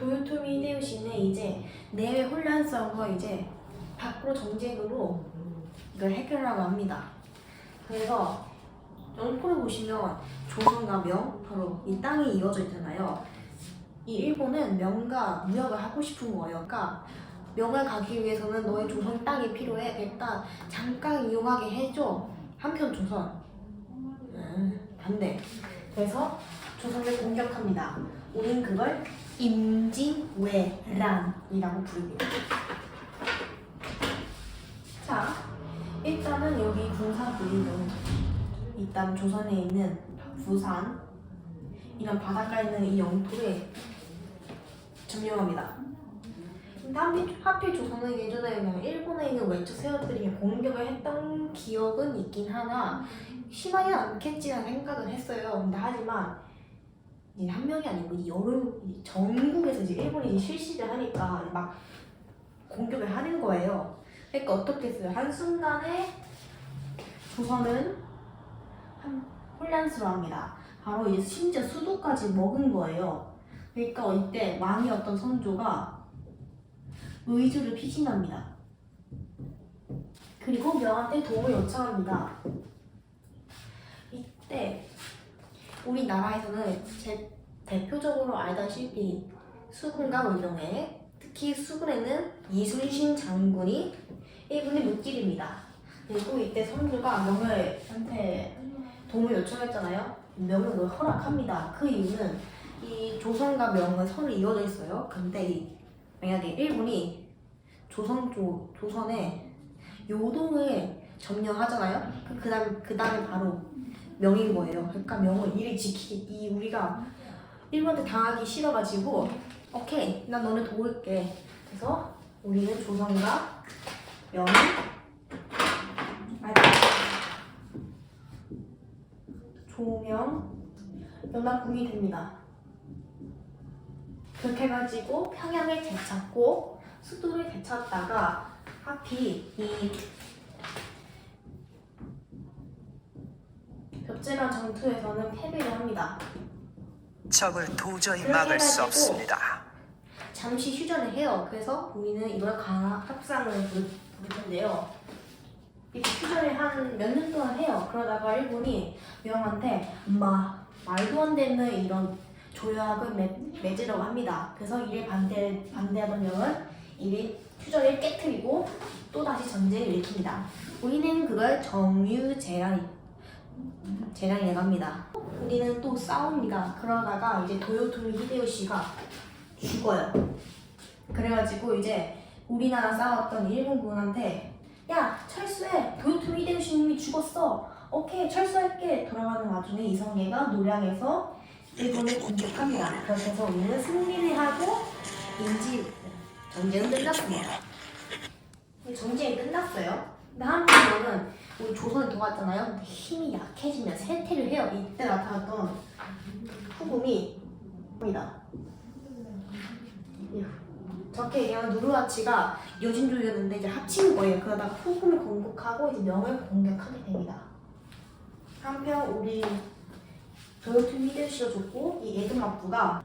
도요토미 히데요시는 이제 내외 혼란성과 이제 밖으로 정쟁으로 이걸 해결하라고 합니다. 그래서 영토를 보시면 조선과 명 바로 이 땅이 이어져 있잖아요. 이 일본은 명과 무역을 하고 싶은 거예요. 그러니까 명을 가기 위해서는 너의 조선 땅이 필요해. 일단 잠깐 이용하게 해줘. 한편 조선 음, 반대. 그래서 조선을 공격합니다. 우린 그걸 임진왜란이라고 부릅니다. 자, 일단은 여기 군사부리는 일단 조선에 있는 부산 이런 바닷가에 있는 이 영토를 점령합니다. 근데 하필, 조선은 예전에 그냥 일본에 있는 외적 세력들이 공격을 했던 기억은 있긴 하나 심하지 않겠지라는 생각은 했어요. 근데 하지만 이제 한 명이 아니고 이 여러 이 전국에서 이제 일본이 이제 실시를 하니까 막 공격을 하는 거예요. 그러니까 어떻게 했어요? 한 순간에 조선은 한 혼란스러워합니다. 바로 이제 심지어 수도까지 먹은 거예요. 그러니까 이때 왕이었던 선조가 의주를 피신합니다. 그리고 명한테 도움을 요청합니다. 이때 우리나라에서는 제 대표적으로 알다시피 수군과 운동회 특히 수군에는 이순신 장군이 일본의 물길입니다. 그리고 이때 선조가 명을한테 도움을 요청했잖아요. 명을 허락합니다. 그 이유는 이 조선과 명은 선이 이어져 있어요. 근데 이 만약에 일본이 조선 쪽 조선에 요동을 점령하잖아요. 그 그다음 그다음에 바로 명인 거예요. 그러니까 명은 이를 지키기 이 우리가 일본한테 당하기 싫어가지고 오케이 난 너네 도울게. 그래서 우리는 조선과 알다. 조명 연합국이 됩니다. 그렇게 해가지고 평양을 되찾고 수도를 되찾다가 하필 이 벽제간 전투에서는 패배를 합니다. 적을 도저히 그렇게 막을 수 해가지고 없습니다. 잠시 휴전을 해요. 그래서 우리는 이걸 강화 협상을 부를, 부를 텐데요. 이렇게 휴전을 한 몇 년 동안 해요. 그러다가 일본이 명한테 마 말도 안 되는 이런 조약을 맺, 맺으려고 합니다. 그래서 이를 반대 반대하던 명은 이를 휴전을 깨뜨리고 또 다시 전쟁을 일으킵니다. 우리는 그걸 정유재란 재량이라고 합니다. 우리는 또 싸웁니다. 그러다가 이제 도요토미 히데요시가 죽어요. 그래가지고 이제 우리나라 싸웠던 일본군한테 야 철수해 도요토미 히데요시님이 죽었어. 오케이 철수할게. 돌아가는 와중에 이성계가 노량에서 일본을 공격합니다. 그렇게 해서 우리는 승리를 하고 인지 전쟁은 끝났습니다. 전쟁이 끝났어요. 근데 한국은 우리 조선을 도왔잖아요. 근데 힘이 약해지면 쇠퇴를 해요. 이때 나타났던 후금이 입니다. 저렇게 얘기하면 누르하치가 여진족이었는데 이제 합친 거예요. 그러다가 후금을 공격하고 이제 명을 공격하게 됩니다. 한편 우리 도요토미 히데요시가 죽고 이 에도마부가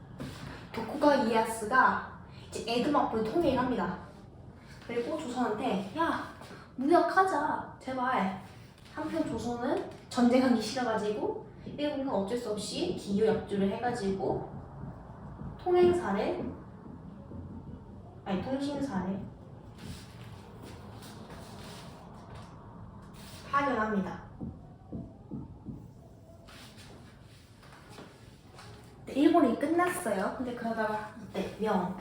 도쿠가 이에야스가 이제 에도마부를 통일합니다. 그리고 조선한테 야 무역하자 제발. 한편 조선은 전쟁하기 싫어가지고 일본은 어쩔 수 없이 기교 약주를 해가지고 통행사를 아니 통신사를 파견합니다. 네, 일본이 끝났어요. 근데 그러다가 이때 명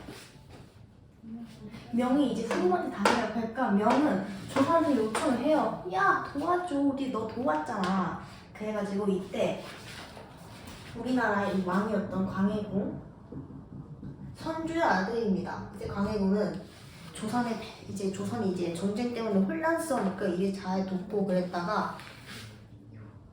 명이 이제 후금한테 당해요. 그러니까 명은 조선한테 요청을 해요. 야 도와줘. 우리 너 도왔잖아. 그래가지고 이때 우리나라의 이 왕이었던 광해군 선주의 아들입니다. 이제 광해군은 조선에 이제 조선이 이제 전쟁 때문에 혼란스러우니까 일을 잘 돕고 그랬다가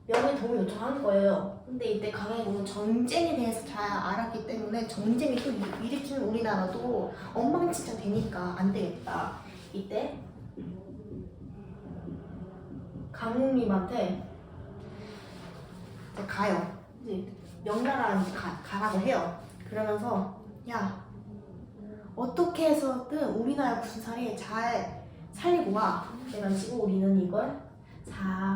명의 도움을 요청한 거예요. 근데 이때 강해군은 전쟁에 대해서 잘 알았기 때문에 전쟁이 또 일으키는 우리나라도 엉망진창 되니까 안 되겠다. 이때 강우님한테 이제 가요. 이제 명나라한테 가, 가라고 해요. 그러면서 야 어떻게 해서든 우리나라 군사를 잘 살리고 와. 그래가지고 우리는 이걸 잘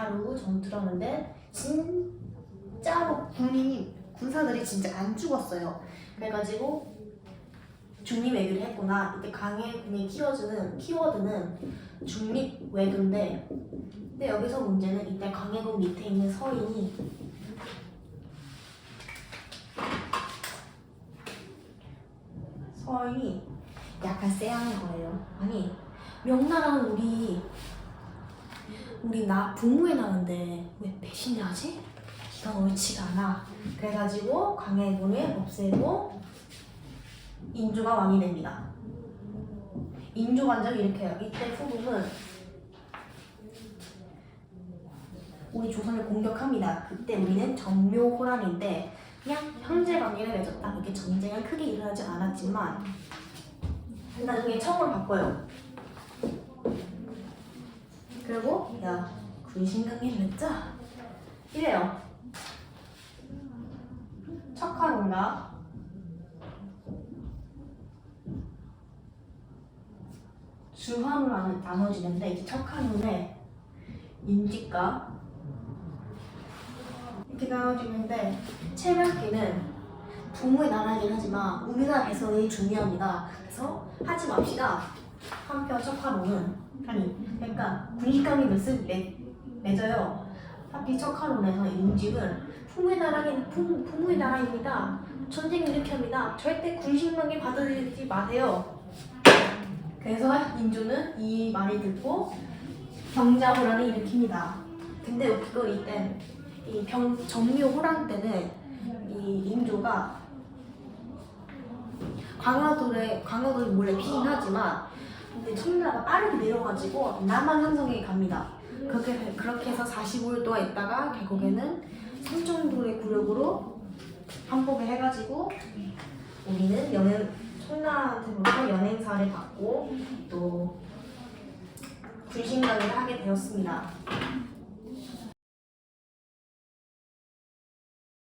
4로 전 들었는데 진짜로 군인이 군사들이 진짜 안 죽었어요. 그래가지고 중립 외교를 했구나. 이때 강해군이 키워주는 키워드는 중립 외교인데 근데 여기서 문제는 이때 강해군 밑에 있는 서인이 서인이 약간 쎄한 거예요. 아니 명나라는 우리 우리 나 부모에 나는데 왜 배신을 하지? 기가 옳지가 않아. 그래가지고 강해군을 없애고 인조가 왕이 됩니다. 인조 반정이 이렇게 해요. 이때 후금은 우리 조선을 공격합니다. 그때 우리는 전묘호란인데 그냥 형제 관계를 맺었다. 이게 전쟁은 크게 일어나지 않았지만 나중에 청을 바꿔요. 그리고 야 군신강에 맺자 이래요. 척하론가 주한으로 나눠- 나눠지는데 이제 척하론에 임직과 이렇게 나눠지는데 체면기는 부모의 나라이긴 하지만 우리나라 배설이 중요합니다. 그래서 하지 맙시다. 한편 척하론은 아니 그러니까 군식감이 몇을 맺, 맺어요. 하필 척하론에서 임직은 부모의 나라긴 부, 부모의 나라입니다. 전쟁 일으킵니다. 절대 군식망에 받아들이지 마세요. 그래서 인조는 이 말을 듣고 병자호란을 일으킵니다. 근데 웃기고 이때 이 병, 정묘호란 때는 이 인조가 강화도에 강화도를 몰래 피신하지만 근데 청나라가 빠르게 내려가지고 남한 함성에 갑니다. 그렇게 그렇게 해서 45일 동안 있다가 결국에는 삼청동의 구력으로 항복을 해가지고 우리는 연행 청나라한테부터 연행사를 받고 또 불신강을 하게 되었습니다.